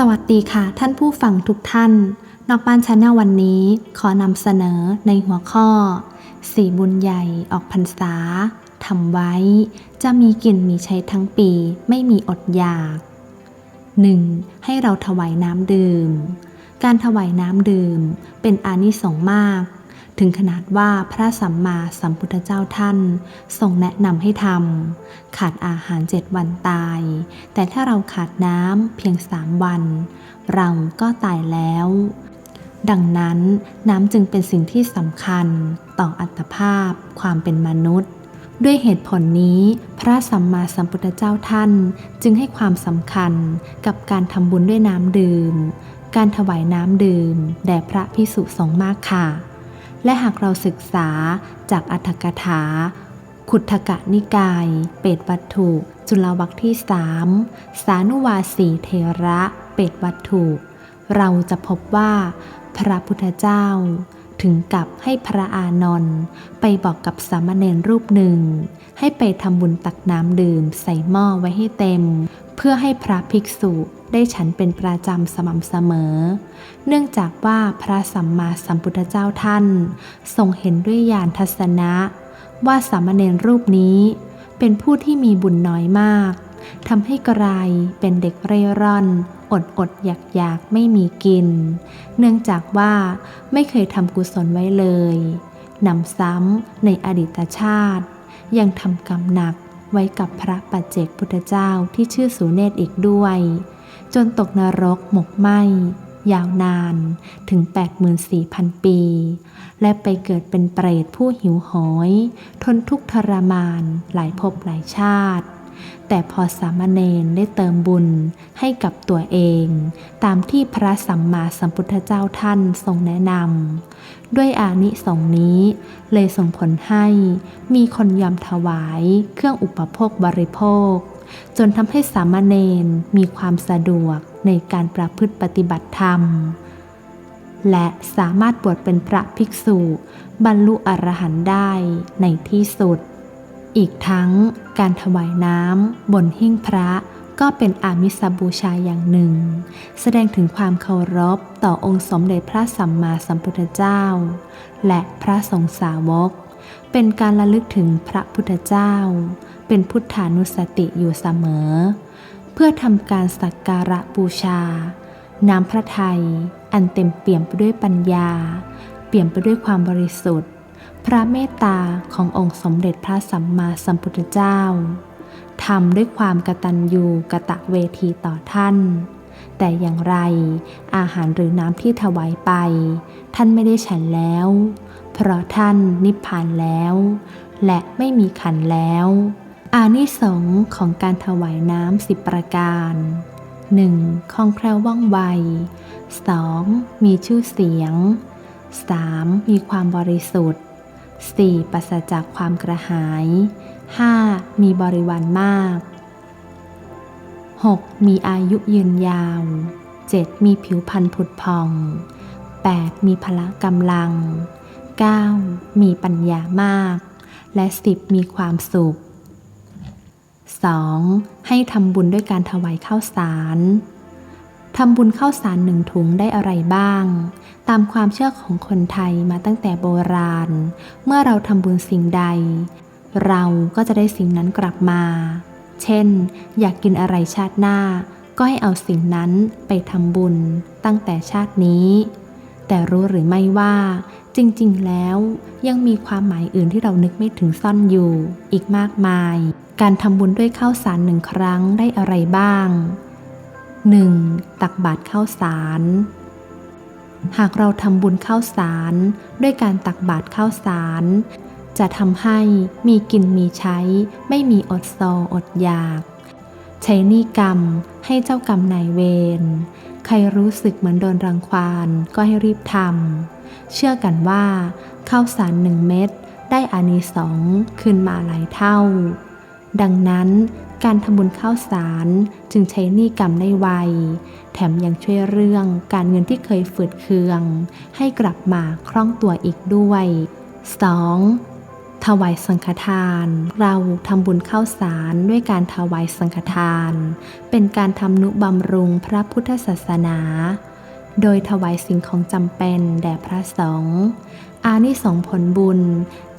สวัสดีค่ะ ท่านผู้ฟังทุกท่าน นอกบ้านชาแนลวันนี้ขอนำเสนอในหัวข้อ สี่บุญใหญ่ออกพรรษาทำไว้ จะมีกินมีใช้ทั้งปีไม่มีอดอยาก 1. ให้เราถวายน้ำดื่ม การถวายน้ำดื่มเป็นอานิสงส์มาก ถึงขนาดว่าพระสัมมาสัมพุทธเจ้าท่านทรงแนะนำให้ทำขาดอาหารเจ็ดวันตาย แต่ถ้าเราขาดน้ำเพียงสามวัน เราก็ตายแล้ว ดังนั้นน้ำจึงเป็นสิ่งที่สำคัญต่ออัตภาพความเป็นมนุษย์ ด้วยเหตุผลนี้พระสัมมาสัมพุทธเจ้าท่านจึงให้ความสำคัญกับการทำบุญด้วยน้ำดื่ม การถวายน้ำดื่มแด่พระพิสุสงฆ์มากค่ะ และหากเราศึกษาจากอัตถกถา ขุททกนิกาย เปตวัตถุ จุลวักที่สามสานุวาสีเทระ เปตวัตถุ เราจะพบว่า พระพุทธเจ้า ถึงกับให้พระอานนท์ไปบอกกับสามเณรรูปหนึ่ง ให้ไปทำบุญตักน้ำดื่มใส่หม้อไว้ให้เต็ม เพื่อให้พระภิกษุ ได้ฉันเป็นประจำสม่ำเสมอ เนื่องจากว่าพระสัมมาสัมพุทธเจ้าท่าน ทรงเห็นด้วยญาณทัศนะ ว่าสามเณรรูปนี้ เป็นผู้ที่มีบุญน้อยมากทำให้กลายเป็นเด็กเร่ร่อน อดอดอยากอยากไม่มีกิน เนื่องจากว่าไม่เคยทำกุศลไว้เลยนำซ้ำในอดีตชาติ ยังทำกรรมหนักไว้กับพระปัจเจกพุทธเจ้าที่ชื่อสุเนศอีกด้วย จนตกนรกหมกไหมยาวนานถึง 84,000 ปี และไปเกิดเป็นเปรตผู้หิวโหย ทนทุกทรมานหลายภพหลายชาติ แต่พอสามเณรได้เติมบุญให้กับตัวเอง ตามที่พระสัมมาสัมพุทธเจ้าท่านทรงแนะนำ ด้วยอานิสงส์นี้ เลยส่งผลให้มีคนยอมถวายเครื่องอุปโภคบริโภค จนทำให้สามเณรมีความสะดวกในการประพฤติปฏิบัติธรรม และสามารถบวชเป็นพระภิกษุ บรรลุอรหันต์ได้ในที่สุด อีกทั้งการถวายน้ำบนหิ้งพระก็เป็นอามิสบูชาอย่างหนึ่ง แสดงถึงความเคารพต่อองค์สมเด็จพระสัมมาสัมพุทธเจ้า และพระสงฆ์สาวก เป็นการระลึกถึงพระพุทธเจ้า เป็นพุทธานุสติอยู่เสมอ เพื่อทำการสักการะบูชา น้ำพระทัย อันเต็มเปี่ยมไปด้วยปัญญา เปี่ยมไปด้วยความบริสุทธิ์ พระเมตตาขององค์สมเด็จพระสัมมาสัมพุทธเจ้าทำด้วยความกตัญญูกะตะเวทีต่อท่าน แต่อย่างไรอาหารหรือน้ำที่ถวายไป ท่านไม่ได้ฉันแล้ว เพราะท่านนิพพานแล้ว และไม่มีขันแล้ว อานิสงของการถวายน้ำสิบประการ 1. คล่องแคล่วว่องไว 2. มีชื่อเสียง 3. มีความบริสุทธิ์ 4. ปราศจากความกระหาย 5. มีบริวารมาก 6. มีอายุยืนยาว 7. มีผิวพรรณผุดพอง 8. มีพละกำลัง 9. มีปัญญามาก และ 10. มีความสุข 2. ให้ทำบุญด้วยการถวายข้าวสารทำบุญข้าวสารหนึ่งถุงได้อะไรบ้าง ตามความเชื่อของคนไทยมาตั้งแต่โบราณ เมื่อเราทำบุญสิ่งใด เราก็จะได้สิ่งนั้นกลับมา เช่น อยากกินอะไรชาติหน้า ก็ให้เอาสิ่งนั้นไปทำบุญตั้งแต่ชาตินี้ แต่รู้หรือไม่ว่า จริงๆ แล้วยังมีความหมายอื่นที่เรานึกไม่ถึงซ่อนอยู่ อีกมากมาย การทำบุญด้วยข้าวสารหนึ่งครั้งได้อะไรบ้าง 1. ตักบาตรข้าวสาร หากเราทำบุญข้าวสาร ด้วยการตักบาตรข้าวสาร จะทำให้มีกินมีใช้ ไม่มีอดโซอดอยาก ใช้นี้กรรมให้เจ้ากรรมนายเวร ใครรู้สึกเหมือนโดนรังควานก็ให้รีบทำ เชื่อกันว่าข้าวสารหนึ่งเม็ดได้อานิสงส์ขึ้นมาหลายเท่า ดังนั้นการทำบุญข้าวสารจึงใช้นี้กรรมได้ไว แถมยังช่วยเรื่องการเงินที่เคยฝืดเคือง ให้กลับมาคล่องตัวอีกด้วย 2. ถถวายสังฆทาน เราทำบุญข้าวสารด้วยการถวายสังฆทาน เป็นการทำนุบำรุงพระพุทธศาสนา โดยถวายสิ่งของจำเป็นแด่พระสงฆ์อานิสงส์ผลบุญ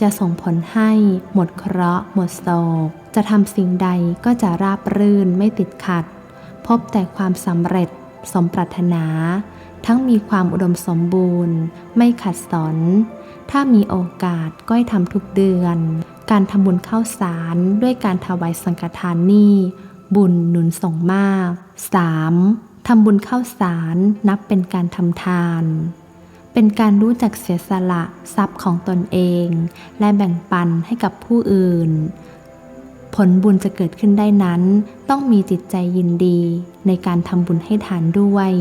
จะส่งผลให้หมดเคราะห์หมดโศก จะทำสิ่งใดก็จะราบรื่นไม่ติดขัด พบแต่ความสำเร็จสมปรารถนา ทั้งมีความอุดมสมบูรณ์ ไม่ขัดสน ถ้ามีโอกาสก็ให้ทำทุกเดือน การทำบุญเข้าสารด้วยการถวายสังฆทานนี่บุญหนุนส่งมาก 3. ทำบุญเข้าสารนับเป็นการทำทาน เป็นการรู้จักเสียสละทรัพย์ของตนเอง และแบ่งปันให้กับผู้อื่น ผลบุญจะเกิดขึ้นได้นั้น ต้องมีจิตใจยินดีในการทำบุญให้ทานด้วย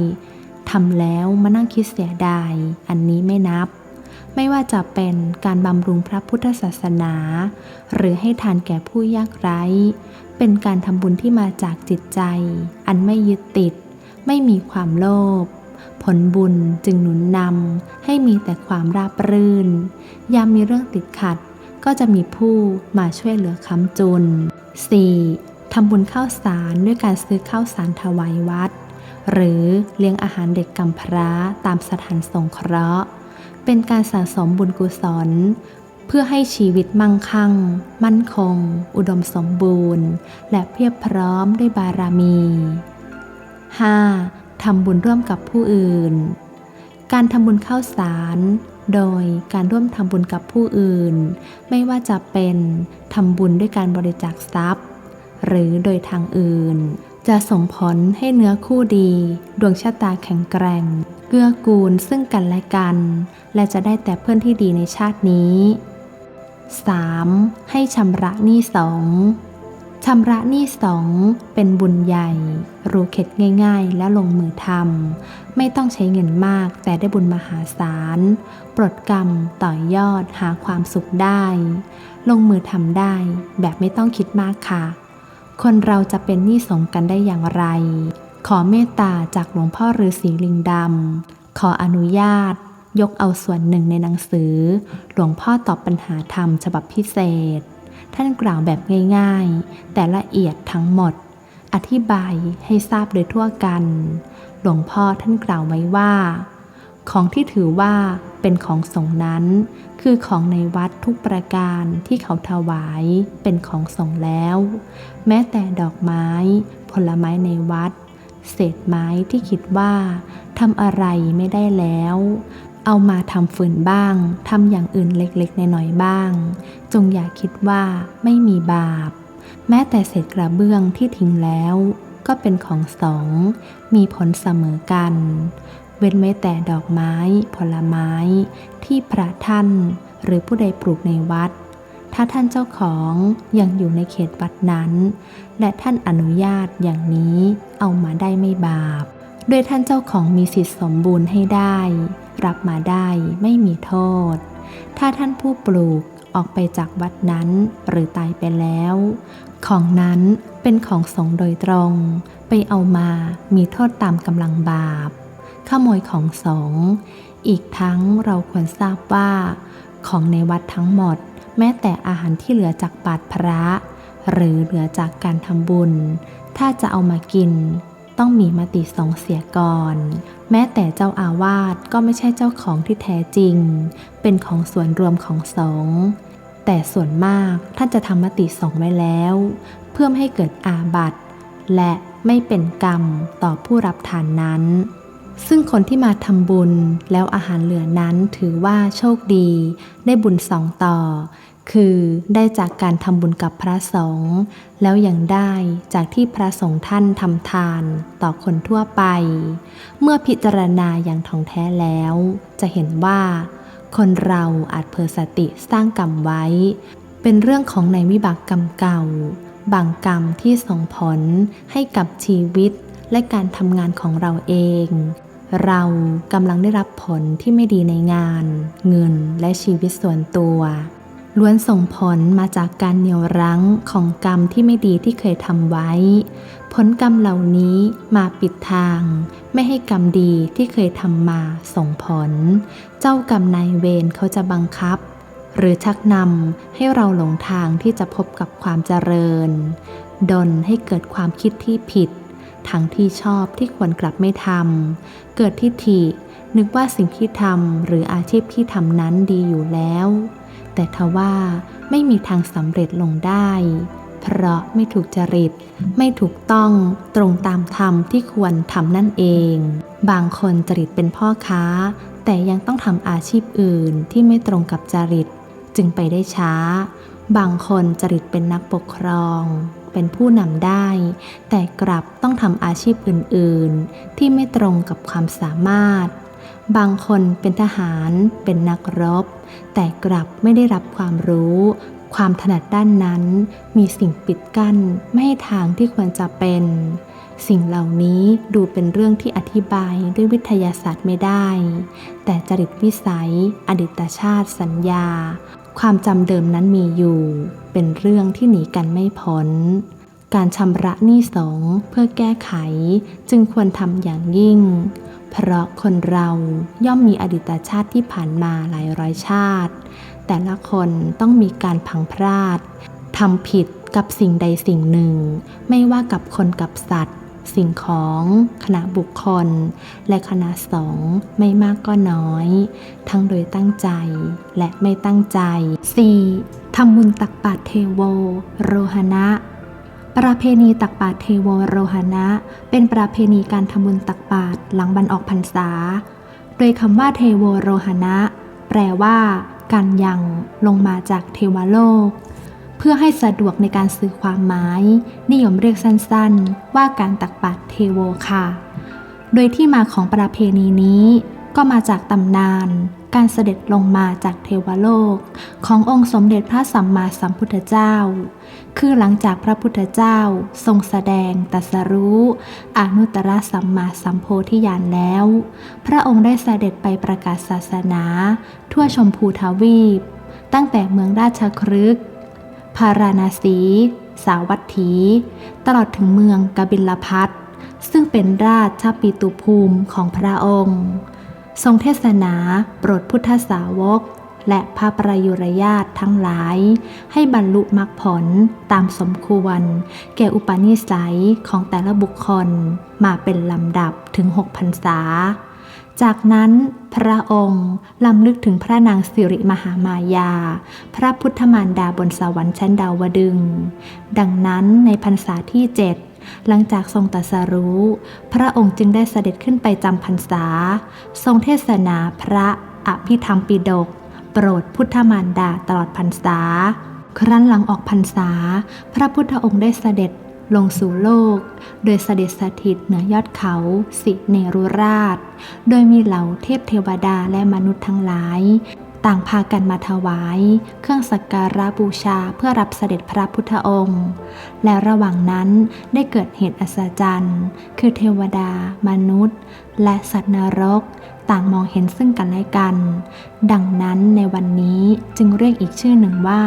ทำแล้วมานั่งคิดเสียดาย อันนี้ไม่นับ ไม่ว่าจะเป็นการบำรุงพระพุทธศาสนา หรือให้ทานแก่ผู้ยากไร้ เป็นการทำบุญที่มาจากจิตใจ อันไม่ยึดติด ไม่มีความโลภผลบุญจึงหนุนนำให้มีแต่ความราบรื่น ยามมีเรื่องติดขัดก็จะมีผู้มาช่วยเหลือค้ำจุน 4. ทำบุญข้าวสารด้วยการซื้อข้าวสารถวายวัด หรือเลี้ยงอาหารเด็กกำพร้าตามสถานสงเคราะห์ เป็นการสะสมบุญกุศล เพื่อให้ชีวิตมั่งคั่ง มั่นคง อุดมสมบูรณ์ และเพียบพร้อมด้วยบารมี 5. ทำบุญร่วมกับผู้อื่น การทำบุญเข้าสาร โดยการร่วมทำบุญกับผู้อื่น ไม่ว่าจะเป็นทำบุญด้วยการบริจาคทรัพย์ หรือโดยทางอื่น จะส่งผลให้เนื้อคู่ดี ดวงชะตาแข็งแกร่ง เกื้อกูลซึ่งกันและกัน และจะได้แต่เพื่อนที่ดีในชาตินี้ 3. ให้ชำระหนี้สอง ชำระหนี้สองเป็นบุญใหญ่ รู้เข็ดง่าย ๆ และลงมือทำไม่ต้องใช้เงินมากแต่ได้บุญมหาศาล ปลดกรรมต่อยอดหาความสุขได้ ลงมือทำได้แบบไม่ต้องคิดมากค่ะ คนเราจะเป็นหนี้สงกันได้อย่างไร ขอเมตตาจากหลวงพ่อฤาษีลิงดำขออนุญาต ยกเอาส่วนหนึ่งในหนังสือ หลวงพ่อตอบปัญหาธรรมฉบับพิเศษ ท่านกล่าวแบบง่ายๆ แต่ละเอียดทั้งหมด อธิบายให้ทราบโดยทั่วกัน หลวงพ่อท่านกล่าวไว้ว่า ของที่ถือว่าเป็นของสงนั้น คือของในวัดทุกประการที่เขาถวายเป็นของสงแล้ว แม้แต่ดอกไม้ ผลไม้ในวัด เศษไม้ที่คิดว่าทำอะไรไม่ได้แล้ว เอามาทำฝืนบ้างทำอย่างอื่นเล็กๆน้อยๆบ้าง จงอย่าคิดว่าไม่มีบาป แม้แต่เศษกระเบื้องที่ทิ้งแล้ว ก็เป็นของสอง มีผลเสมอกัน เว้นไว้แต่ดอกไม้ ผลไม้ ที่พระท่านหรือผู้ใดปลูกในวัด ถ้าท่านเจ้าของยังอยู่ในเขตวัดนั้น และท่านอนุญาตอย่างนี้เอามาได้ไม่บาป โดยท่านเจ้าของมีสิทธิสมบูรณ์ให้ได้ รับมาได้ไม่มีโทษ ถ้าท่านผู้ปลูกออกไปจากวัดนั้นหรือตายไปแล้ว ของนั้นเป็นของสงโดยตรง ไปเอามามีโทษตามกำลังบาป ขโมยของสงอีกทั้งเราควรทราบว่า ของในวัดทั้งหมด แม้แต่อาหารที่เหลือจากบาตรพระ หรือเหลือจากการทำบุญ ถ้าจะเอามากิน ต้องมีมติสงเสียก่อน แม้แต่เจ้าอาวาสก็ไม่ใช่เจ้าของที่แท้จริง เป็นของส่วนรวมของสงฆ์แต่ส่วนมากท่านจะทำมติสงฆ์ไว้แล้ว เพื่อไม่ให้เกิดอาบัติและไม่เป็นกรรมต่อผู้รับทานนั้น ซึ่งคนที่มาทำบุญแล้วอาหารเหลือนั้นถือว่าโชคดี ได้บุญสองต่อ คือได้จากการทำบุญกับพระสงฆ์แล้วยังได้จากที่พระสงฆ์ท่านทำทานต่อคนทั่วไป เมื่อพิจารณาอย่างท่องแท้แล้ว จะเห็นว่า คนเราอาจเผลอสติสร้างกรรมไว้ เป็นเรื่องของในวิบากกรรมเก่า บางกรรมที่ส่งผลให้กับชีวิตและการทำงานของเราเอง เรากำลังได้รับผลที่ไม่ดีในงาน เงินและชีวิตส่วนตัว ล้วนส่งผลมาจากการเหนี่ยวรั้งของกรรมที่ไม่ดีที่เคยทำไว้ ผลกรรมเหล่านี้มาปิดทาง ไม่ให้กรรมดีที่เคยทำมาส่งผล เจ้ากรรมนายเวรเขาจะบังคับ หรือชักนำให้เราหลงทางที่จะพบกับความเจริญ ดนให้เกิดความคิดที่ผิด ทั้งที่ชอบที่ควรกลับไม่ทำเกิดทิฏฐินึกว่าสิ่งที่ทำหรืออาชีพที่ทำนั้นดีอยู่แล้ว แต่ทว่าไม่มีทางสำเร็จลงได้ เพราะไม่ถูกจริต ไม่ถูกต้องตรงตามธรรมที่ควรทำนั่นเอง บางคนจริตเป็นพ่อค้า แต่ยังต้องทำอาชีพอื่นที่ไม่ตรงกับจริต จึงไปได้ช้า บางคนจริตเป็นนักปกครอง เป็นผู้นำได้ แต่กลับต้องทำอาชีพอื่น ๆ ที่ไม่ตรงกับความสามารถ บางคนเป็นทหาร เป็นนักรบ แต่กลับไม่ได้รับความรู้ ความถนัดด้านนั้น มีสิ่งปิดกั้นไม่ให้ทางที่ควรจะเป็น สิ่งเหล่านี้ดูเป็นเรื่องที่อธิบายด้วยวิทยาศาสตร์ไม่ได้ แต่จริตวิสัย อดีตชาติสัญญา ความจำเดิมนั้นมีอยู่ เป็นเรื่องที่หนีกันไม่พ้นการชำระหนี้สงเพื่อแก้ไขจึงควรทำอย่างยิ่ง เพราะคนเราย่อมมีอดีตชาติที่ผ่านมาหลายร้อยชาติ แต่ละคนต้องมีการพังพลาดทำผิดกับสิ่งใดสิ่งหนึ่ง ไม่ว่ากับคนกับสัตว์ สิ่งของ คณะบุคคล และคณะสงฆ์ไม่มากก็น้อย ทั้งโดยตั้งใจและไม่ตั้งใจ 4. ทำบุญตักบาตรเทโว โรหณะ ประเพณีตักบาตรเทโวโรหณะ เป็นประเพณีการทำบุญตักบาตรหลังบรรออกพรรษา โดยคำว่าเทโวโรหณะ แปลว่า การยังลงมาจากเทวโลก เพื่อให้สะดวกในการสื่อความหมาย นิยมเรียกสั้นๆ ว่าการตักบาตรเทโวค่ะ โดยที่มาของประเพณีนี้ ก็มาจากตำนาน การเสด็จลงมาจากเทวโลก ขององค์สมเด็จพระสัมมาสัมพุทธเจ้า คือหลังจากพระพุทธเจ้าทรงแสดงตัสรู้อนุตตรสัมมาสัมโพธิญาณแล้ว พระองค์ได้เสด็จไปประกาศศาสนา ทั่วชมพูทวีป ตั้งแต่เมืองราชครึกพาราณสี สาวัตถี ตลอดถึงเมืองกบิลพัทซึ่งเป็นราชปิตุภูมิของพระองค์ ทรงเทศนาโปรดพุทธสาวก และพระประยุรญาตทั้งหลาย ให้บรรลุมรรคผลตามสมควร แก่อุปนิสัยของแต่ละบุคคลมาเป็นลำดับถึงหกพรรษา จากนั้นพระองค์ลำลึกถึงพระนางสิริมหามายา พระพุทธมารดาบนสวรรค์ชั้นดาวดึง ดังนั้นในพรรษาที่เจ็ด หลังจากทรงตัสรู้ พระองค์จึงได้เสด็จขึ้นไปจำพรรษา ทรงเทศนาพระอภิธรรมปิฎกโปรดพุทธมารดาตลอดพรรษา ครั้นหลังออกพรรษา พระพุทธองค์ได้เสด็จลงสู่โลก โดยเสด็จสถิตเหนือยอดเขา สิเนรุราช โดยมีเหล่าเทพเทวดาและมนุษย์ทั้งหลาย ต่างพากันมาถวาย เครื่องสักการะบูชาเพื่อรับเสด็จพระพุทธองค์ และระหว่างนั้นได้เกิดเหตุอัศจรรย์ คือเทวดา มนุษย์ และสัตว์นรก ต่างมองเห็นซึ่งกันและกัน ดังนั้นในวันนี้จึงเรียกอีกชื่อหนึ่งว่า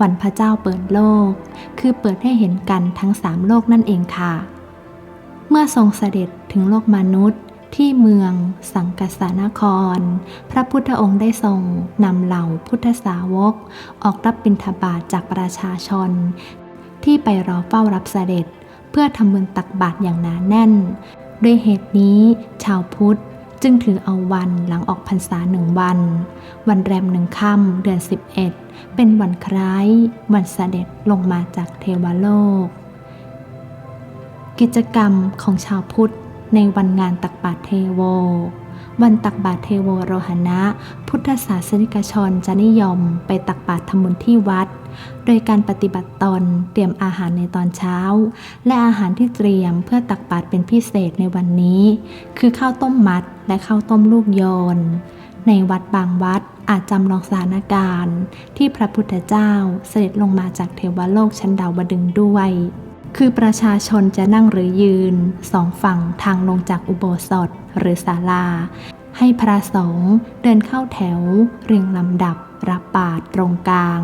วันพระเจ้าเปิดโลก คือเปิดให้เห็นกันทั้งสามโลกนั่นเองค่ะ เมื่อทรงเสด็จถึงโลกมนุษย์ ที่เมืองสังกสานคร พระพุทธองค์ได้ทรงนำเหล่าพุทธสาวก ออกรับบิณฑบาตจากประชาชน ที่ไปรอเฝ้ารับเสด็จ เพื่อทำบุญตักบาตรอย่างหนาแน่น ด้วยเหตุนี้ชาวพุทธจึงถือเอาวันหลังออกพรรษาหนึ่งวัน วันแรมหนึ่งค่ำเดือน 11 เป็นวันคล้าย วันเสด็จลงมาจากเทวโลก กิจกรรมของชาวพุทธ ในวันงานตักบาตรเทโว วันตักบาตรเทโวโรหณะ พุทธศาสนิกชนจะนิยมไปตักบาตรทำบุญที่วัด โดยการปฏิบัติตนเตรียมอาหารในตอนเช้า และอาหารที่เตรียมเพื่อตักบาตรเป็นพิเศษในวันนี้ คือข้าวต้มมัดและข้าวต้มลูกโยน ในวัดบางวัดอาจจำลองสถานการณ์ ที่พระพุทธเจ้าเสด็จลงมาจากเทวโลกชั้นดาวดึงด้วย คือประชาชนจะนั่งหรือยืนสองฝั่งทางลงจากอุโบสถหรือศาลา ให้พระสงฆ์เดินเข้าแถว เรียงลำดับรับบาตรตรงกลาง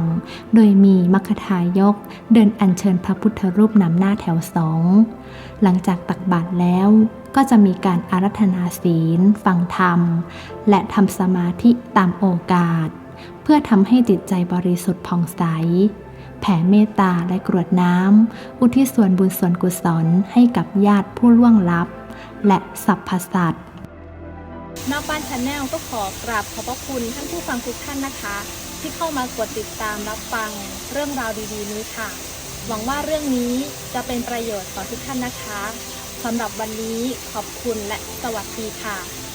โดยมีมัคคทายก เดินอัญเชิญพระพุทธรูปนำหน้าแถวสอง หลังจากตักบาตรแล้วก็จะมีการอารัธนาศีล ฟังธรรม และทำสมาธิตามโอกาส เพื่อทำให้จิตใจบริสุทธิ์ผ่องใส แผ่เมตตาและกรวดน้ำ อุทิศส่วนบุญส่วนกุศลให้กับญาติผู้ล่วงลับ และสรรพสัตว์นอกบ้านชาแนลก็ขอกราบขอบพระคุณท่านผู้ฟังทุกท่านนะคะ ที่เข้ามากดติดตามรับฟังเรื่องราวดีๆนี้ค่ะ หวังว่าเรื่องนี้จะเป็นประโยชน์ต่อทุกท่านนะคะสำหรับวันนี้ขอบคุณและสวัสดีค่ะ